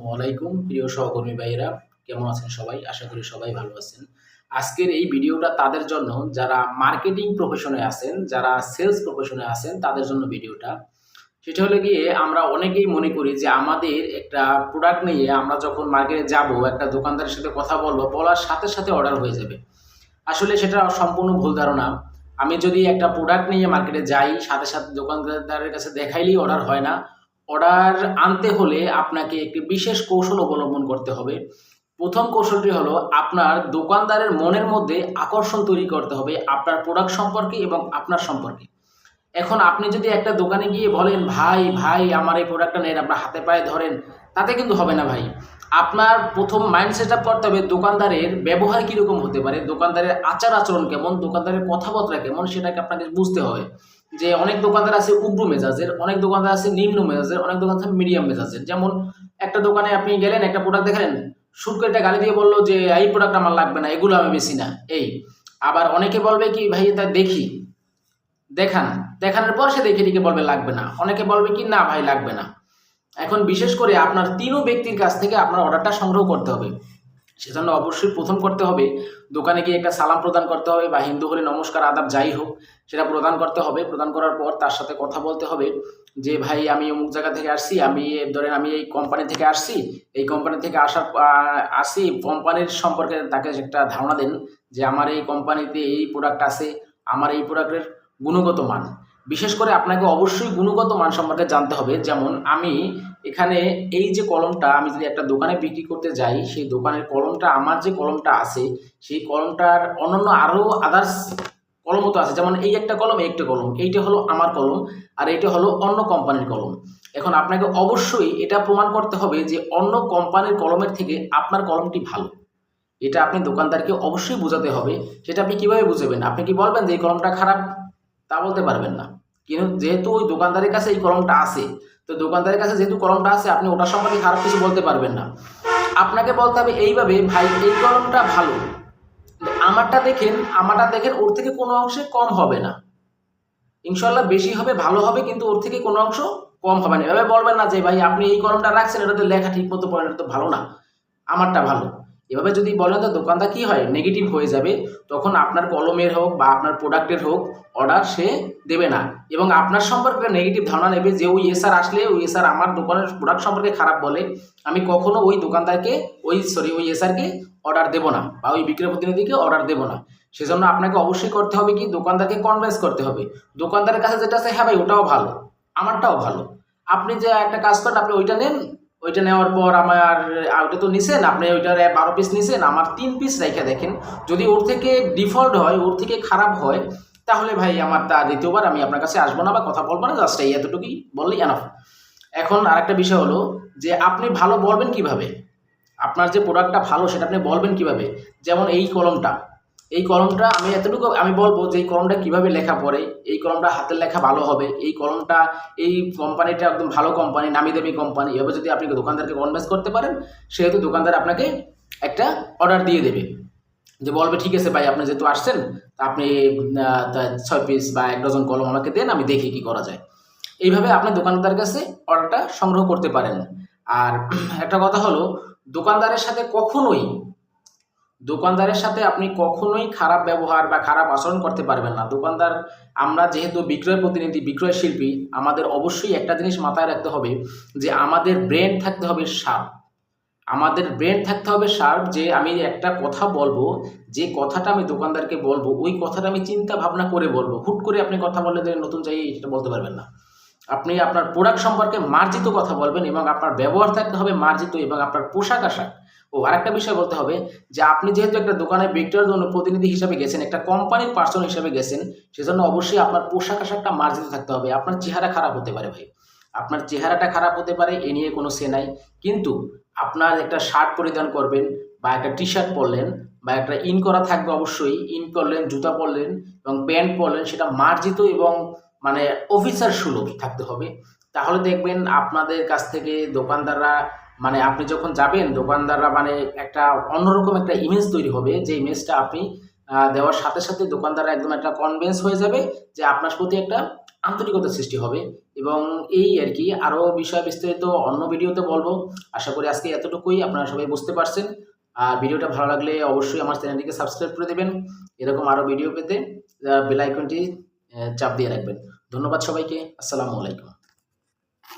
আসসালামু আলাইকুম, প্রিয় সহকর্মী ভাইয়েরা। কেমন আছেন সবাই? আশা করি সবাই ভালো আছেন। আজকের এই ভিডিওটা তাদের জন্য, যারা মার্কেটিং প্রফেশনে আছেন, যারা সেলস প্রফেশনে আছেন, তাদের জন্য ভিডিওটা। সেটা হলো গিয়ে, আমরা অনেকেই মনে করি যে আমাদের একটা প্রোডাক্ট নিয়ে আমরা যখন মার্কেটে যাব, একটা দোকানদারের সাথে কথা বলব, বলার সাথে সাথে অর্ডার হয়ে যাবে। আসলে সেটা সম্পূর্ণ ভুল ধারণা। আমি যদি একটা প্রোডাক্ট নিয়ে মার্কেটে যাই, সাথে সাথে দোকানদারের কাছে দেখাইলেই অর্ডার হয় না অর্ডার আনতে হলে আপনাকে একটি বিশেষ কৌশল অবলম্বন করতে হবে। প্রথম কৌশলটি হলো আপনার দোকানদারের মনের মধ্যে আকর্ষণ তৈরি করতে হবে আপনার প্রোডাক্ট সম্পর্কে এবং আপনার সম্পর্কে। এখন আপনি যদি একটা দোকানে গিয়ে বলেন, ভাই ভাই, আমার এই প্রোডাক্টটা নেন, আপনার হাতে পায়ে ধরেন, তাতে কিন্তু হবে না ভাই। আপনার প্রথম মাইন্ড সেট আপ করতে হবে দোকানদারের ব্যবহার কীরকম হতে পারে, দোকানদারের আচার আচরণ কেমন, দোকানদারের কথাবার্তা কেমন, সেটাকে আপনাকে বুঝতে হবে। যে অনেক দোকানদার আছে উগ্র মেজাজের, অনেক দোকানদার আছে নিম্ন মেজাজের, অনেক দোকানদার মিডিয়াম মেজাজের। যেমন একটা দোকানে আপনি গেলেন, একটা প্রোডাক্ট দেখালেন শুট করে একটা গালি দিয়ে বলল যে, এই প্রোডাক্ট আমার লাগবে না, এগুলো আমি বেশি না। এই। আবার অনেকে বলবে কি, ভাই, এটা দেখি। দেখান। দেখানোর পর সে দেখে দেখে বলবে, লাগবে না। অনেকে বলবে কি, না ভাই, লাগবে না। এখন বিশেষ করে আপনার তিনও ব্যক্তির কাছ থেকে আপনার অর্ডারটা সংগ্রহ করতে হবে। সেজন্য অবশ্যই প্রথম করতে হবে। দোকানে গিয়ে একটা সালাম প্রদান করতে হবে বা হিন্দু হলে নমস্কার, আদাব, যাই হোক। সেটা প্রদান করতে হবে। প্রদান করার পর তার সাথে কথা বলতে হবে যে, ভাই, আমি অমুক জায়গা থেকে আসছি, আমি, ধরেন আমি এই কোম্পানি থেকে আসছি। এই কোম্পানি থেকে আসার আসি কোম্পানির সম্পর্কে তাকে একটা ধারণা দেন যে, আমার এই কোম্পানিতে এই প্রোডাক্ট আছে, আমার এই প্রোডাক্টের গুণগত মান। বিশেষ করে আপনাকে অবশ্যই গুণগত মান সম্পর্কে জানতে হবে। যেমন, আমি এখানে এই যে কলমটা, আমি যদি একটা দোকানে বিক্রি করতে যাই, সেই দোকানের কলমটা, আমার যে কলমটা আছে, সেই কলমটার অন্যান্য আরও আদার্স কলমও তো আছে। যেমন এই একটা কলম, এই একটা কলম। এইটা হলো আমার কলম আর এইটা হলো অন্য কোম্পানির কলম। এখন আপনাকে অবশ্যই এটা প্রমাণ করতে হবে যে অন্য কোম্পানির কলমের থেকে আপনার কলমটি ভালো। এটা আপনি দোকানদারকে অবশ্যই বোঝাতে হবে। সেটা আপনি কীভাবে বুঝাবেন? আপনি কি বলবেন যে এই কলমটা খারাপ? তা বলতে পারবেন না। কিন্তু যেহেতু ওই দোকানদারের কাছে এই কলমটা আছে, তো দোকানদারের কাছে যেহেতু কলমটা আছে, আপনি ওটার সম্পর্কে খারাপ কিছু বলতে পারবেন না। আপনাকে বলতে হবে এইভাবে, ভাই, এই কলমটা ভালো। আমারটা দেখেন আমারটা দেখেন, ওর থেকে কোনো অংশে কম হবে না। ইনশাল্লাহ বেশি হবে, ভালো হবে, কিন্তু ওর থেকে কোনো অংশ কম হবে না। এভাবে বলবেন না যে, ভাই, আপনি এই কলমটা রাখছেন, এটা তো লেখা ঠিক মতো পড়েন, এটা তো ভালো না। আমারটা ভালো। এভাবে যদি বলেন তো দোকানদার কী হয়? নেগেটিভ হয়ে যাবে। তখন আপনার কলমের হোক বা আপনার প্রোডাক্টের হোক অর্ডার সে দেবে না। এবং আপনার সম্পর্কে নেগেটিভ ধারণা নেবে যে, ওই এসআর আসলে, ওই এসআর আমার দোকানের প্রোডাক্ট সম্পর্কে খারাপ বলে। আমি কখনো ওই দোকানদারকে, ওই সরি ওই এসআরকে অর্ডার দেবো না বা ওই বিক্রয় প্রতিনিধিকে অর্ডার দেবো না। সেজন্য আপনাকে অবশ্যই করতে হবে কি? দোকানদারকে কনভেন্স করতে হবে। দোকানদারের কাছে যেটা আছে হ্যাঁ ভাই, ওটাও ভালো, আমারটাও ভালো। আপনি যে একটা কাজ করেন, আপনি ওইটা নেন ওইটা নেওয়ার পর আমার ওইটা তো নিছেন, আপনি ওইটার বারো পিস নিছেন, আমার তিন পিস রেখে দেখেন। যদি ওর থেকে ডিফল্ট হয়, ওর থেকে খারাপ হয়, তাহলে ভাই আমার তা দ্বিতীয়বার আমি আপনার কাছে আসব না বা কথা বলব না জাস্ট এই এতটুকুই বললেই এনাফ এখন আরেকটা বিষয় হলো যে আপনি ভালো বলবেন কীভাবে? আপনার যে প্রোডাক্টটা ভালো, সেটা আপনি বলবেন কীভাবে? যেমন এই কলমটা। এই কলমটা আমি এতটুকু, আমি বলব যে এই কলমটা কীভাবে লেখা পড়ে, এই কলমটা হাতের লেখা ভালো হবে, এই কলমটা, এই কোম্পানিটা একদম ভালো কোম্পানি নামি দামি কোম্পানি এভাবে যদি আপনি দোকানদারকে কনভেন্স করতে পারেন, সেহেতু দোকানদার আপনাকে একটা অর্ডার দিয়ে দেবে। যে বলবে, ঠিক আছে ভাই, আপনি যেহেতু আসছেন আপনি ছয় পিস বা এক ডজন কলম আমাকে দেন, আমি দেখি কি করা যায়। এইভাবে আপনার দোকানদার কাছে অর্ডারটা সংগ্রহ করতে পারেন। আর একটা কথা হলো, দোকানদারের সাথে কখনোই দোকানদারের সাথে আপনি কখনোই খারাপ ব্যবহার বা খারাপ আচরণ করতে পারবেন না। দোকানদার, আমরা যেহেতু বিক্রয় প্রতিনিধি, বিক্রয় শিল্পী, আমাদের অবশ্যই একটা জিনিস মাথায় রাখতে হবে যে আমাদের ব্রেন থাকতে হবে শার্প। আমাদের ব্রেন থাকতে হবে শার্প যে আমি একটা কথা বলব, যে কথাটা আমি দোকানদারকে বলব, ওই কথাটা আমি চিন্তা ভাবনা করে বলব। হুট করে আপনি কথা বললে যে নতুন চাই, সেটা বলতে পারবেন না। আপনি আপনার প্রোডাক্ট সম্পর্কে মার্জিত কথা বলবেন এবং আপনার ব্যবহার থাকতে হবে মার্জিত এবং আপনার পোশাক আশাক। ও আরেকটা বিষয় বলতে হবে যে আপনি যেহেতু একটা দোকানে বিক্রয়ের জন্য প্রতিনিধি হিসাবে গেছেন, একটা কোম্পানির পার্সন হিসাবে গেছেন, সেজন্য অবশ্যই আপনার পোশাক আশাকটা মার্জিত থাকতে হবে। আপনার চেহারা খারাপ হতে পারে ভাই। আপনার চেহারাটা খারাপ হতে পারে, এ নিয়ে কোনো সে নাই। কিন্তু আপনার একটা শার্ট পরিধান করবেন বা একটা টি শার্ট পরলেন বা একটা ইন করা থাকবে অবশ্যই। ইন করলেন জুতা পরলেন এবং প্যান্ট পরলেন, সেটা মার্জিত এবং মানে অফিসার সুলভ থাকতে হবে। তাহলে দেখবেন আপনাদের কাছ থেকে দোকানদাররা মানে আপনি যখন যাবেন, দোকানদাররা মানে একটা অন্যরকম একটা ইমেজ তৈরি হবে। যে ইমেজটা আপনি দেওয়ার সাথে সাথে দোকানদাররা একদম একটা কনভিন্স হয়ে যাবে যে আপনার প্রতি একটা আন্তরিকতা সৃষ্টি হবে। এবং এই আর কি। আরও বিষয় বিস্তারিত অন্য ভিডিওতে বলব। আশা করি আজকে এতটুকুই আপনারা সবাই বুঝতে পারছেন। আর ভিডিওটা ভালো লাগলে অবশ্যই আমার চ্যানেলটিকে সাবস্ক্রাইব করে দেবেন। এরকম আরও ভিডিও পেতে বেল আইকনটি চাপ দিয়ে রাখবেন। ধন্যবাদ সবাইকে। আসসালামু আলাইকুম।